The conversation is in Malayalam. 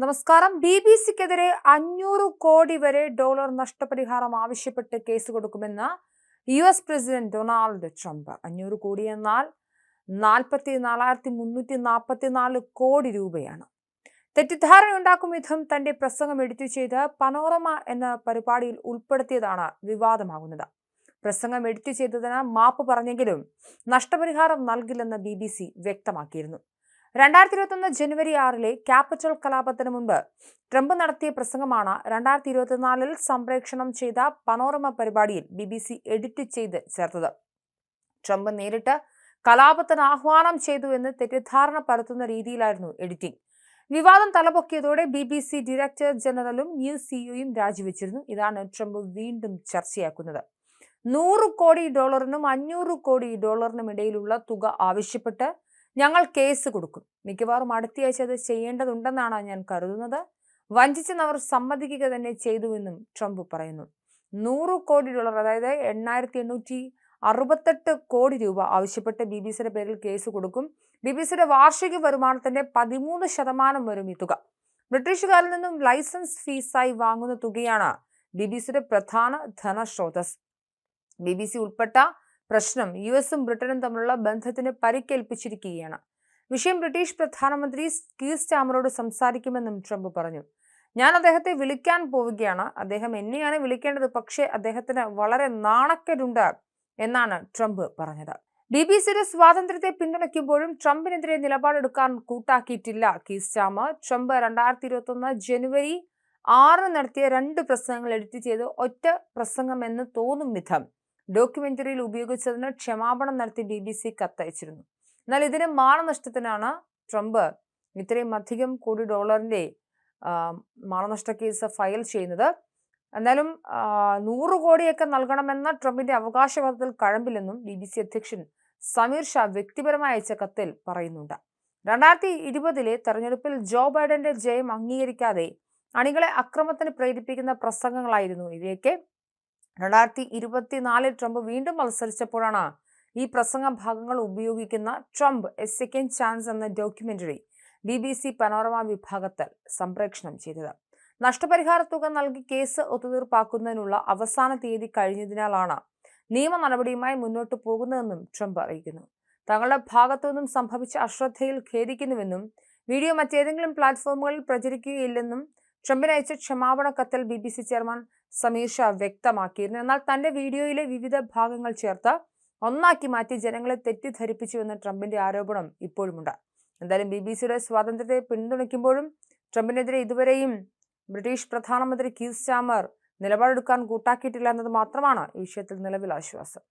നമസ്കാരം. ബി ബി സിക്കെതിരെ അഞ്ഞൂറ് കോടി വരെ ഡോളർ നഷ്ടപരിഹാരം ആവശ്യപ്പെട്ട് കേസ് കൊടുക്കുമെന്ന് U S president Donald Trump. അഞ്ഞൂറ് കോടി എന്നാൽ നാൽപ്പത്തി നാലായിരത്തി മുന്നൂറ്റി നാൽപ്പത്തി നാല് കോടി രൂപയാണ്. തെറ്റിദ്ധാരണ ഉണ്ടാക്കും വിധം തന്റെ പ്രസംഗം എഡിറ്റ് ചെയ്ത് പനോറമ എന്ന പരിപാടിയിൽ ഉൾപ്പെടുത്തിയതാണ് വിവാദമാകുന്നത്. പ്രസംഗം എഡിറ്റ് ചെയ്തതിന് മാപ്പ് പറഞ്ഞെങ്കിലും നഷ്ടപരിഹാരം നൽകില്ലെന്ന് ബി വ്യക്തമാക്കിയിരുന്നു. രണ്ടായിരത്തി ഇരുപത്തൊന്ന് ജനുവരി ആറിലെ ക്യാപിറ്റൽ കലാപത്തിന് മുമ്പ് ട്രംപ് നടത്തിയ പ്രസംഗമാണ് രണ്ടായിരത്തി ഇരുപത്തിനാലിൽ സംപ്രേക്ഷണം ചെയ്ത പനോറമ പരിപാടിയിൽ ബി ബി സി എഡിറ്റ് ചെയ്ത് ചേർത്തത്. ട്രംപ് നേരിട്ട് കലാപത്തിന് ആഹ്വാനം ചെയ്തു എന്ന് തെറ്റിദ്ധാരണ പരത്തുന്ന രീതിയിലായിരുന്നു എഡിറ്റിംഗ്. വിവാദം തലപൊക്കിയതോടെ ബി ബി സി ഡയറക്ടർ ജനറലും ന്യൂ സിഇഒയും രാജിവെച്ചിരുന്നു. ഇതാണ് ട്രംപ് വീണ്ടും ചർച്ചയാക്കുന്നത്. നൂറ് കോടി ഡോളറിനും അഞ്ഞൂറ് കോടി ഡോളറിനും ഇടയിലുള്ള തുക ആവശ്യപ്പെട്ട് ഞങ്ങൾ കേസ് കൊടുക്കും. മിക്കവാറും അടുത്തയാഴ്ച അത് ചെയ്യേണ്ടതുണ്ടെന്നാണ് ഞാൻ കരുതുന്നത്. വഞ്ചിച്ചെന്ന് അവർ സമ്മതിക്കുക തന്നെ ചെയ്തുവെന്നും ട്രംപ് പറയുന്നു. നൂറ് കോടി ഡോളർ അതായത് എണ്ണായിരത്തി എണ്ണൂറ്റി അറുപത്തെട്ട് കോടി രൂപ ആവശ്യപ്പെട്ട് ബി ബി സിയുടെ പേരിൽ കേസ് കൊടുക്കും. ബി ബി സിയുടെ വാർഷിക വരുമാനത്തിന്റെ പതിമൂന്ന് ശതമാനം വരും ഈ തുക. ബ്രിട്ടീഷുകാരിൽ നിന്നും ലൈസൻസ് ഫീസായി വാങ്ങുന്ന തുകയാണ് ബി ബി സിയുടെ പ്രധാന ധനസ്രോതസ് ബി ബി സി ഉൾപ്പെട്ട പ്രശ്നം യു എസും ബ്രിട്ടനും തമ്മിലുള്ള ബന്ധത്തിന് പരിക്കേൽപ്പിച്ചിരിക്കുകയാണ്. വിഷയം ബ്രിട്ടീഷ് പ്രധാനമന്ത്രി കീർ സ്റ്റാമറോട് സംസാരിക്കുമെന്നും ട്രംപ് പറഞ്ഞു. ഞാൻ അദ്ദേഹത്തെ വിളിക്കാൻ പോവുകയാണ്. അദ്ദേഹം എന്നെയാണ് വിളിക്കേണ്ടത്. പക്ഷേ അദ്ദേഹത്തിന് വളരെ നാണക്കേടുണ്ട് എന്നാണ് ട്രംപ് പറഞ്ഞത്. ബി ബി സിയുടെ സ്വാതന്ത്ര്യത്തെ പിന്തുണയ്ക്കുമ്പോഴും ട്രംപിനെതിരെ നിലപാടെടുക്കാൻ കൂട്ടാക്കിയിട്ടില്ല കീർ സ്റ്റാമർ. ട്രംപ് രണ്ടായിരത്തി ഇരുപത്തി ഒന്ന് ജനുവരി ആറിന് നടത്തിയ രണ്ട് പ്രസംഗങ്ങൾ എഡിറ്റ് ചെയ്ത് ഒറ്റ പ്രസംഗം എന്ന് തോന്നും വിധം ഡോക്യുമെന്ററിയിൽ ഉപയോഗിച്ചതിന് ക്ഷമാപണം നടത്തി ബി ബി സി കത്തയച്ചിരുന്നു. എന്നാൽ ഇതിന് മാനനഷ്ടത്തിനാണ് ട്രംപ് ഇത്രയും അധികം കോടി ഡോളറിന്റെ മാനനഷ്ട കേസ് ഫയൽ ചെയ്യുന്നത്. എന്നാലും നൂറ് കോടിയൊക്കെ നൽകണമെന്ന ട്രംപിന്റെ അവകാശവാദത്തിൽ കഴമ്പില്ലെന്നും ബി ബി സി അധ്യക്ഷൻ സമീർ ഷാ വ്യക്തിപരമായി അയച്ച കത്തിൽ പറയുന്നുണ്ട്. രണ്ടായിരത്തി ഇരുപതിലെ തെരഞ്ഞെടുപ്പിൽ ജോ ബൈഡന്റെ ജയം അംഗീകരിക്കാതെ അണികളെ അക്രമത്തിന് പ്രേരിപ്പിക്കുന്ന പ്രസംഗങ്ങളായിരുന്നു ഇവയൊക്കെ. രണ്ടായിരത്തി ഇരുപത്തിനാലിൽ ട്രംപ് വീണ്ടും മത്സരിച്ചപ്പോഴാണ് ഈ പ്രസംഗ ഭാഗങ്ങൾ ഉപയോഗിക്കുന്ന ട്രംപ് എ സെക്കൻഡ് ചാൻസ് എന്ന documentary B B C Panorama വിഭാഗത്തിൽ സംപ്രേഷണം ചെയ്തത്. നഷ്ടപരിഹാര തുക നൽകി കേസ് ഒത്തുതീർപ്പാക്കുന്നതിനുള്ള അവസാന തീയതി കഴിഞ്ഞതിനാലാണ് നിയമ നടപടിയുമായി മുന്നോട്ട് പോകുന്നതെന്നും ട്രംപ് അറിയിക്കുന്നു. തങ്ങളുടെ ഭാഗത്തു നിന്നും സംഭവിച്ച അശ്രദ്ധയിൽ ഖേദിക്കുന്നുവെന്നും വീഡിയോ മറ്റേതെങ്കിലും പ്ലാറ്റ്ഫോമുകളിൽ പ്രചരിക്കുകയില്ലെന്നും ട്രംപിന് അയച്ച ക്ഷമാപണ കത്തിൽ B B C chairman Samir Shah വ്യക്തമാക്കിയിരുന്നു. എന്നാൽ തന്റെ വീഡിയോയിലെ വിവിധ ഭാഗങ്ങൾ ചേർത്ത് ഒന്നാക്കി മാറ്റി ജനങ്ങളെ തെറ്റിദ്ധരിപ്പിച്ചുവെന്ന ട്രംപിന്റെ ആരോപണം ഇപ്പോഴുമുണ്ട്. എന്തായാലും ബി ബി സിയുടെ സ്വാതന്ത്ര്യത്തെ പിന്തുണയ്ക്കുമ്പോഴും ട്രംപിനെതിരെ ഇതുവരെയും ബ്രിട്ടീഷ് പ്രധാനമന്ത്രി കീസ് ചാമർ നിലപാടെടുക്കാൻ കൂട്ടാക്കിയിട്ടില്ല എന്നത് മാത്രമാണ് ഈ വിഷയത്തിൽ നിലവിൽ ആശ്വാസം.